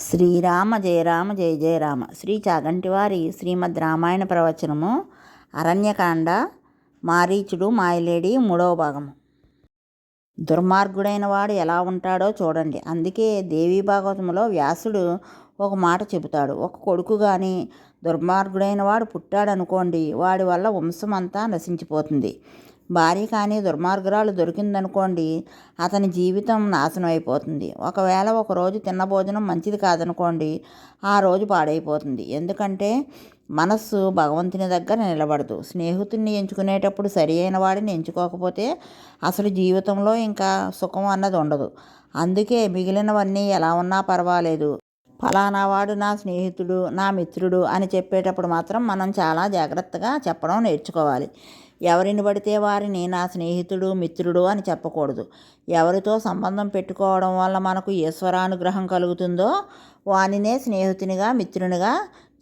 శ్రీరామ జయ రామ జయ జయ రామ. శ్రీ చాగంటివారి శ్రీమద్ రామాయణ ప్రవచనము అరణ్యకాండ మారీచుడు మాయలేడి మూడవ భాగము. దుర్మార్గుడైన వాడు ఎలా ఉంటాడో చూడండి. అందుకే దేవీ భాగవతంలో వ్యాసుడు ఒక మాట చెబుతాడు. ఒక కొడుకు కానీ దుర్మార్గుడైన వాడు పుట్టాడనుకోండి వాడి వల్ల వంశం అంతా నశించిపోతుంది. భార్య కానీ దుర్మార్గురాలు దొరికిందనుకోండి అతని జీవితం నాశనం అయిపోతుంది. ఒకవేళ ఒక రోజు తిన్న భోజనం మంచిది కాదనుకోండి ఆ రోజు పాడైపోతుంది. ఎందుకంటే మనస్సు భగవంతుని దగ్గర నిలబడదు. స్నేహితుడిని ఎంచుకునేటప్పుడు సరి అయిన వాడిని ఎంచుకోకపోతే అసలు జీవితంలో ఇంకా సుఖం అన్నది ఉండదు. అందుకే మిగిలినవన్నీ ఎలా ఉన్నా పర్వాలేదు. ఫలానా వాడు నా స్నేహితుడు నా మిత్రుడు అని చెప్పేటప్పుడు మాత్రం మనం చాలా జాగ్రత్తగా చెప్పడం నేర్చుకోవాలి. ఎవరిని పడితే వారిని నా స్నేహితుడు మిత్రుడు అని చెప్పకూడదు. ఎవరితో సంబంధం పెట్టుకోవడం వల్ల మనకు ఈశ్వరానుగ్రహం కలుగుతుందో వానినే స్నేహితునిగా మిత్రునిగా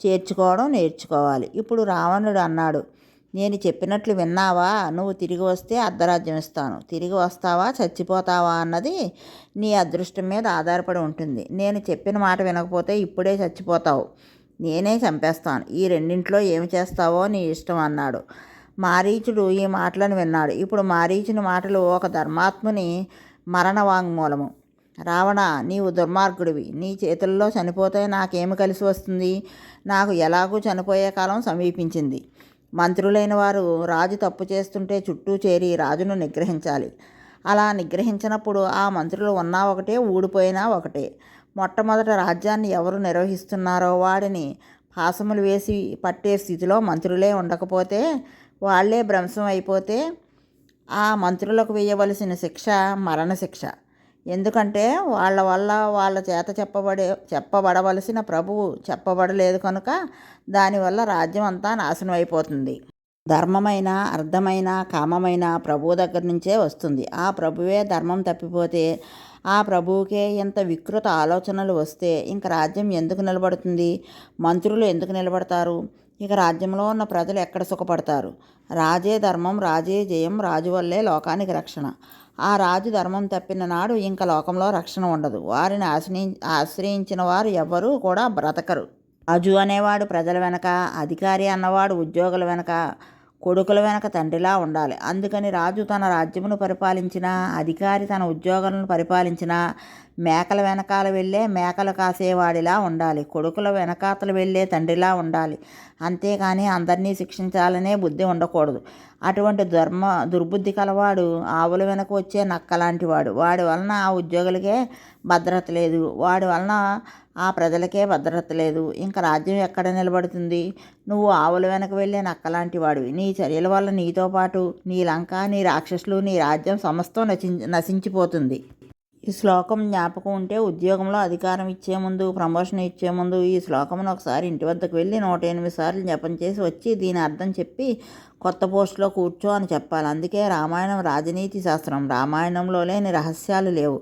చేర్చుకోవడం నేర్చుకోవాలి. ఇప్పుడు రావణుడు అన్నాడు నేను చెప్పినట్లు విన్నావా? నువ్వు తిరిగి వస్తే అర్ధరాజ్యం ఇస్తాను. తిరిగి వస్తావా? చచ్చిపోతావా? అన్నది నీ అదృష్టం మీద ఆధారపడి ఉంటుంది. నేను చెప్పిన మాట వినకపోతే ఇప్పుడే చచ్చిపోతావు. నేనే చంపేస్తాను. ఈ రెండింట్లో ఏమి చేస్తావో నీ ఇష్టం అన్నాడు. మారీచుడు ఈ మాటలను విన్నాడు. ఇప్పుడు మారీచుని మాటలు ఒక ధర్మాత్ముని మరణ వాంగ్మూలము రావణ నీవు దుర్మార్గుడివి. నీ చేతుల్లో చనిపోతే నాకేమి కలిసి వస్తుంది? నాకు ఎలాగూ చనిపోయే కాలం సమీపించింది. మంత్రులైన వారు రాజు తప్పు చేస్తుంటే చుట్టూ చేరి రాజును నిగ్రహించాలి. అలా నిగ్రహించినప్పుడు ఆ మంత్రులు ఉన్నా ఒకటే ఊడిపోయినా ఒకటే. మొట్టమొదట రాజ్యాన్ని ఎవరు నిర్వహిస్తున్నారో వాడిని పాసములు వేసి పట్టే స్థితిలో మంత్రులే ఉండకపోతే వాళ్ళే భ్రంశం అయిపోతే ఆ మంత్రులకు వేయవలసిన శిక్ష మరణశిక్ష. ఎందుకంటే వాళ్ళ వల్ల వాళ్ళ చేత చెప్పబడే చెప్పబడవలసిన ప్రభువు చెప్పబడలేదు కనుక దానివల్ల రాజ్యం అంతా నాశనం అయిపోతుంది. ధర్మమైన అర్థమైన కామమైన ప్రభువు దగ్గర నుంచే వస్తుంది. ఆ ప్రభువే ధర్మం తప్పిపోతే ఆ ప్రభువుకే ఇంత వికృత ఆలోచనలు వస్తే ఇంక రాజ్యం ఎందుకు నిలబడుతుంది? మంత్రులు ఎందుకు నిలబడతారు? ఇక రాజ్యంలో ఉన్న ప్రజలు ఎక్కడ సుఖపడతారు? రాజే ధర్మం రాజే జయం రాజు వల్లే లోకానికి రక్షణ. ఆ రాజు ధర్మం తప్పిన నాడు ఇంకా లోకంలో రక్షణ ఉండదు. వారిని ఆశ్రయి ఆశ్రయించిన వారు ఎవ్వరూ కూడా బ్రతకరు. రాజు అనేవాడు ప్రజల వెనక అధికారి అన్నవాడు ఉద్యోగుల వెనక కొడుకుల వెనక తండ్రిలా ఉండాలి. అందుకని రాజు తన రాజ్యమును పరిపాలించిన అధికారి తన ఉద్యోగులను పరిపాలించిన మేకల వెనకాల వెళ్ళే మేకలు కాసేవాడిలా ఉండాలి. కొడుకుల వెనకాతలు వెళ్ళే తండ్రిలా ఉండాలి. అంతేకాని అందరినీ శిక్షించాలనే బుద్ధి ఉండకూడదు. అటువంటి ధర్మ దుర్బుద్ధి కలవాడు ఆవుల వెనక వచ్చే నక్కలాంటి వాడు. వాడి వలన ఆ ఉద్యోగులకే భద్రత లేదు. వాడి వలన ఆ ప్రజలకే భద్రత లేదు. ఇంకా రాజ్యం ఎక్కడ నిలబడుతుంది? నువ్వు ఆవుల వెనక వెళ్ళే నక్కలాంటి వాడివి. నీ చర్యల వల్ల నీతో పాటు నీ లంక నీ రాక్షసులు నీ రాజ్యం సమస్తం నశి నశించిపోతుంది. ఈ శ్లోకం జ్ఞాపకం ఉంటే ఉద్యోగంలో అధికారం ఇచ్చే ముందు ప్రమోషన్ ఇచ్చే ముందు ఈ శ్లోకమును ఒకసారి ఇంటి వద్దకు వెళ్ళి నూట ఎనిమిది సార్లు జపం చేసి వచ్చి దీని అర్థం చెప్పి కొత్త పోస్టులో కూర్చో అని చెప్పాలి. అందుకే రామాయణం రాజనీతి శాస్త్రం. రామాయణంలో లేని రహస్యాలు లేవు.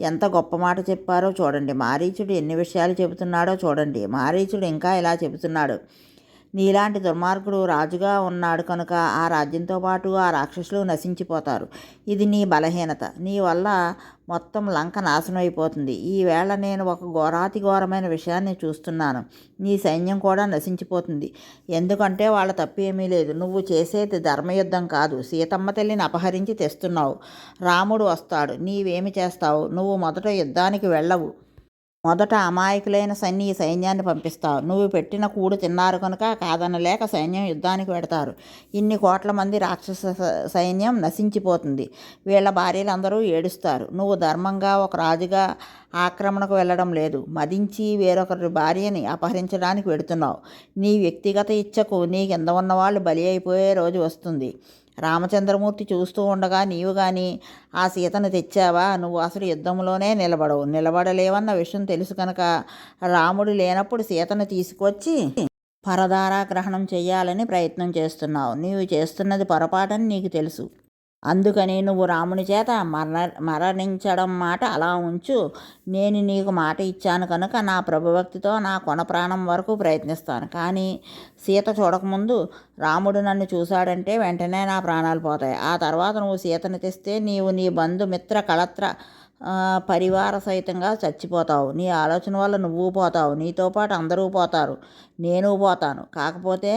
ఎంత గొప్ప మాట చెప్పారో చూడండి. మారీచుడు ఎన్ని విషయాలు చెబుతున్నాడో చూడండి. మారీచుడు ఇంకా ఇలా చెబుతున్నాడు? నీలాంటి దుర్మార్గుడు రాజుగా ఉన్నాడు కనుక ఆ రాజ్యంతో పాటు ఆ రాక్షసులు నశించిపోతారు. ఇది నీ బలహీనత. నీ వల్ల మొత్తం లంక నాశనం అయిపోతుంది ఈవేళ నేను ఒక ఘోరాతి ఘోరమైన విషయాన్ని చూస్తున్నాను. నీ సైన్యం కూడా నశించిపోతుంది. ఎందుకంటే వాళ్ళ తప్పేమీ లేదు. నువ్వు చేసేది ధర్మయుద్ధం కాదు. సీతమ్మ తల్లిని అపహరించి తెస్తున్నావు. రాముడు వస్తాడు. నీవేమి చేస్తావు? నువ్వు మొదట యుద్ధానికి వెళ్ళవు. మొదట అమాయకులైన సన్ని సైన్యాన్ని పంపిస్తావు నువ్వు పెట్టిన కూడు తిన్నారు కనుక కాదనలేక సైన్యం యుద్ధానికి పెడతారు ఇన్ని కోట్ల మంది రాక్షస సైన్యం నశించిపోతుంది. వీళ్ళ భార్యలందరూ ఏడుస్తారు. నువ్వు ధర్మంగా ఒక రాజుగా ఆక్రమణకు వెళ్ళడం లేదు. మదించి వేరొకరి భార్యని అపహరించడానికి వెడుతున్నావు. నీ వ్యక్తిగత ఇచ్చకు నీ కింద ఉన్నవాళ్ళు బలి అయిపోయే రోజు వస్తుంది. రామచంద్రమూర్తి చూస్తూ ఉండగా నీవు కానీ ఆ సీతను తెచ్చావా? నువ్వు అసలు యుద్ధంలోనే నిలబడవు. నిలబడలేవన్న విషయం తెలుసు కనుక రాముడు లేనప్పుడు సీతను తీసుకొచ్చి పరదారా గ్రహణం చేయాలని ప్రయత్నం చేస్తున్నావు. నీవు చేస్తున్నది పొరపాటని నీకు తెలుసు. అందుకని నువ్వు రాముని చేత మర మరణించడం మాట అలా ఉంచు. నేను నీకు మాట ఇచ్చాను కనుక నా ప్రభుభక్తితో నా కొన ప్రాణం వరకు ప్రయత్నిస్తాను. కానీ సీత చూడకముందు రాముడు నన్ను చూశాడంటే వెంటనే నా ప్రాణాలు పోతాయి. ఆ తర్వాత నువ్వు సీతను తెస్తే నీవు నీ బంధుమిత్ర కళత్ర పరివార సహితంగా చచ్చిపోతావు. నీ ఆలోచన వల్ల నువ్వు పోతావు. నీతో పాటు అందరూ పోతారు. నేను పోతాను. కాకపోతే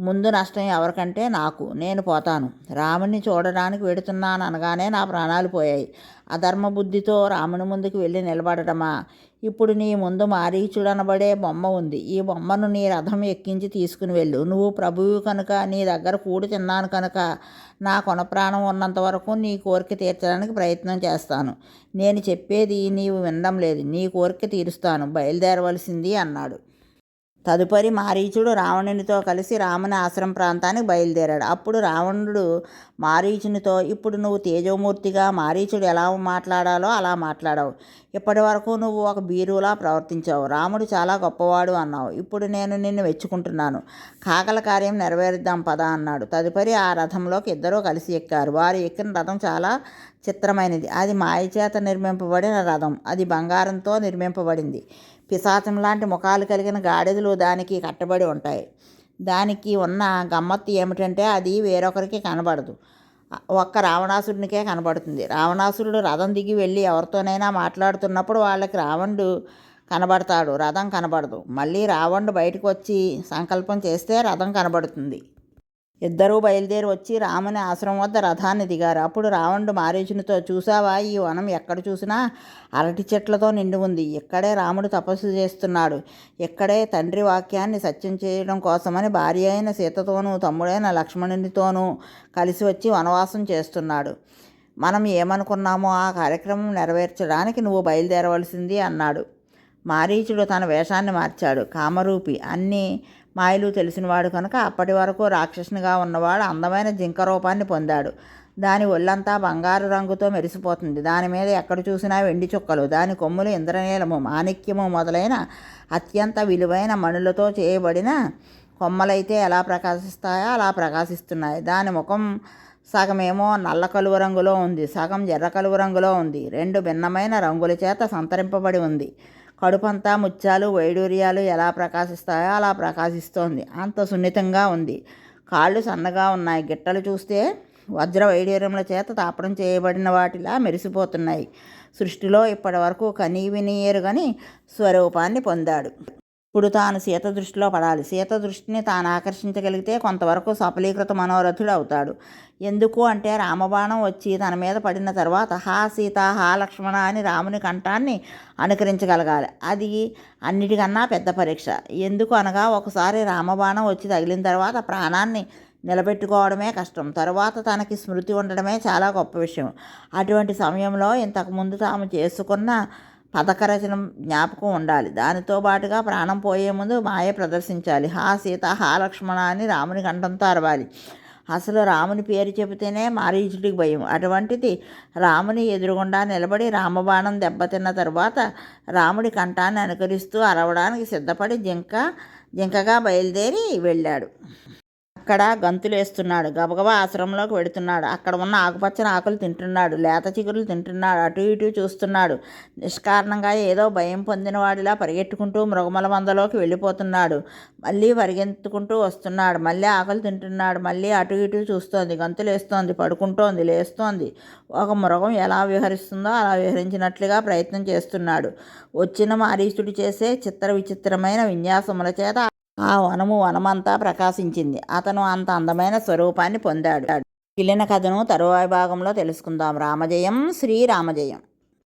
ముందు నష్టం ఎవరికంటే నాకు నేను పోతాను. రాముణ్ణి చూడడానికి వెడుతున్నాను అనగానే నా ప్రాణాలు పోయాయి. అధర్మ బుద్ధితో రాముని ముందుకు వెళ్ళి నిలబడటమా? ఇప్పుడు నీ ముందు మారీచుడనబడే బొమ్మ ఉంది. ఈ బొమ్మను నీ రథం ఎక్కించి తీసుకుని వెళ్ళు. నువ్వు ప్రభువు కనుక నీ దగ్గర కూడి తిన్నాను కనుక నా కొన ప్రాణం ఉన్నంత వరకు నీ కోరిక తీర్చడానికి ప్రయత్నం చేస్తాను. నేను చెప్పేది నీవు వినడం లేదు. నీ కోరిక తీరుస్తాను. బయలుదేరవలసింది అన్నాడు. తదుపరి మారీచుడు రావణునితో కలిసి రాముని ఆశ్రమ ప్రాంతానికి బయలుదేరాడు. అప్పుడు రావణుడు మారీచునితో ఇప్పుడు నువ్వు తేజోమూర్తిగా మారీచుడు ఎలా మాట్లాడాలో అలా మాట్లాడావు. ఇప్పటి వరకు నువ్వు ఒక బీరులా ప్రవర్తించావు. రాముడు చాలా గొప్పవాడు అన్నావు. ఇప్పుడు నేను నిన్ను మెచ్చుకుంటున్నాను. కాకల కార్యం నెరవేరుద్దాం పద అన్నాడు. తదుపరి ఆ రథంలోకి ఇద్దరూ కలిసి ఎక్కారు. వారు ఎక్కిన రథం చాలా చిత్రమైనది. అది మాయచేత నిర్మింపబడిన రథం. అది బంగారంతో నిర్మింపబడింది. పిశాచం లాంటి ముఖాలు కలిగిన గాడిదలు దానికి కట్టబడి ఉంటాయి. దానికి ఉన్న గమ్మత్తు ఏమిటంటే అది వేరొకరికి కనబడదు. ఒక్క రావణాసురునికే కనబడుతుంది. రావణాసురుడు రథం దిగి వెళ్ళి ఎవరితోనైనా మాట్లాడుతున్నప్పుడు వాళ్ళకి రావణుడు కనబడతాడు. రథం కనబడదు. మళ్ళీ రావణుడు బయటకు వచ్చి సంకల్పం చేస్తే రథం కనబడుతుంది. ఇద్దరూ బయలుదేరి వచ్చి రాముని ఆశ్రమం వద్ద రథాన్ని దిగారు. అప్పుడు రావణుడు మారీచునితో చూసావా ఈ వనం ఎక్కడ చూసినా అరటి చెట్లతో నిండి ఉంది. ఇక్కడే రాముడు తపస్సు చేస్తున్నాడు. ఇక్కడే తండ్రి వాక్యాన్ని సత్యం చేయడం కోసమని భార్య అయిన సీతతోనూ తమ్ముడైన లక్ష్మణునితోనూ కలిసి వచ్చి వనవాసం చేస్తున్నాడు. మనం ఏమనుకున్నామో ఆ కార్యక్రమం నెరవేర్చడానికి నువ్వు బయలుదేరవలసింది అన్నాడు. మారీచుడు తన వేషాన్ని మార్చాడు. కామరూపి అన్ని మాయలు తెలిసినవాడు కనుక అప్పటి వరకు రాక్షసునిగా ఉన్నవాడు అందమైన జింక రూపాన్ని పొందాడు. దాని ఒళ్ళంతా బంగారు రంగుతో మెరిసిపోతుంది. దాని మీద ఎక్కడ చూసినా వెండి చుక్కలు దాని కొమ్ములు ఇంద్రనీలము మాణిక్యము మొదలైన అత్యంత విలువైన మణులతో చేయబడిన కొమ్మలైతే ఎలా ప్రకాశిస్తాయో అలా ప్రకాశిస్తున్నాయి. దాని ముఖం సగమేమో నల్ల కలువ రంగులో ఉంది సగం ఎర్ర కలువ రంగులో ఉంది రెండు భిన్నమైన రంగుల చేత సంతరింపబడి ఉంది. కడుపంతా ముత్యాలు వైడూర్యాలు ఎలా ప్రకాశిస్తాయో అలా ప్రకాశిస్తోంది. అంత సున్నితంగా ఉంది. కాళ్ళు సన్నగా ఉన్నాయి. గిట్టలు చూస్తే వజ్ర వైడూర్యముల చేత తాపడం చేయబడిన వాటిలా మెరిసిపోతున్నాయి. సృష్టిలో ఇప్పటి వరకు కనీ వినియరుగని స్వరూపాన్ని పొందాడు. ఇప్పుడు తాను సీత దృష్టిలో పడాలి. సీత దృష్టిని తాను ఆకర్షించగలిగితే కొంతవరకు సఫలీకృత మనోరథుడు అవుతాడు. ఎందుకు అంటే రామబాణం వచ్చి తన మీద పడిన తర్వాత హా సీత హా లక్ష్మణ అని రాముని కంఠాన్ని అనుకరించగలగాలి. అది అన్నిటికన్నా పెద్ద పరీక్ష. ఎందుకు అనగా ఒకసారి రామబాణం వచ్చి తగిలిన తర్వాత ప్రాణాన్ని నిలబెట్టుకోవడమే కష్టం. తరువాత తనకి స్మృతి ఉండడమే చాలా గొప్ప విషయం. అటువంటి సమయంలో ఇంతకుముందు తాము చేసుకున్న పథక రచన జ్ఞాపకం ఉండాలి. దానితో పాటుగా ప్రాణం పోయే ముందు మాయ ప్రదర్శించాలి. హా సీత హా లక్ష్మణ అని రాముని కంఠంతో అరవాలి అసలు రాముని పేరు చెబితేనే మారీచుడికి భయం. అటువంటిది రాముని ఎదురుగుండా నిలబడి రామబాణం దెబ్బతిన్న తరువాత రాముడి కంఠాన్ని అనుకరిస్తూ అరవడానికి సిద్ధపడి జింక జింకగా బయలుదేరి వెళ్ళాడు. అక్కడ గంతులేస్తున్నాడు. గబగబా ఆశ్రమంలోకి వెడుతున్నాడు. అక్కడ ఉన్న ఆకుపచ్చని ఆకులు తింటున్నాడు. లేత చిగురులు తింటున్నాడు. అటు ఇటు చూస్తున్నాడు. నిష్కారణంగా ఏదో భయం పొందిన వాడిలా పరిగెట్టుకుంటూ మృగమల మందలోకి వెళ్ళిపోతున్నాడు. మళ్ళీ పరిగెత్తుకుంటూ వస్తున్నాడు. మళ్ళీ ఆకులు తింటున్నాడు. మళ్ళీ అటు ఇటు చూస్తోంది. గంతులేస్తోంది. పడుకుంటోంది. లేస్తోంది. ఒక మృగం ఎలా విహరిస్తుందో అలా విహరించినట్లుగా ప్రయత్నం చేస్తున్నాడు. వచ్చిన మారీచుడు చేసే చిత్ర విచిత్రమైన విన్యాసముల చేత ఆ వనము వనమంతా ప్రకాశించింది. అతను అంత అందమైన స్వరూపాన్ని పొందాడు. మిగిలిన కథను తరువాయి భాగంలో తెలుసుకుందాం. రామజయం శ్రీరామజయం.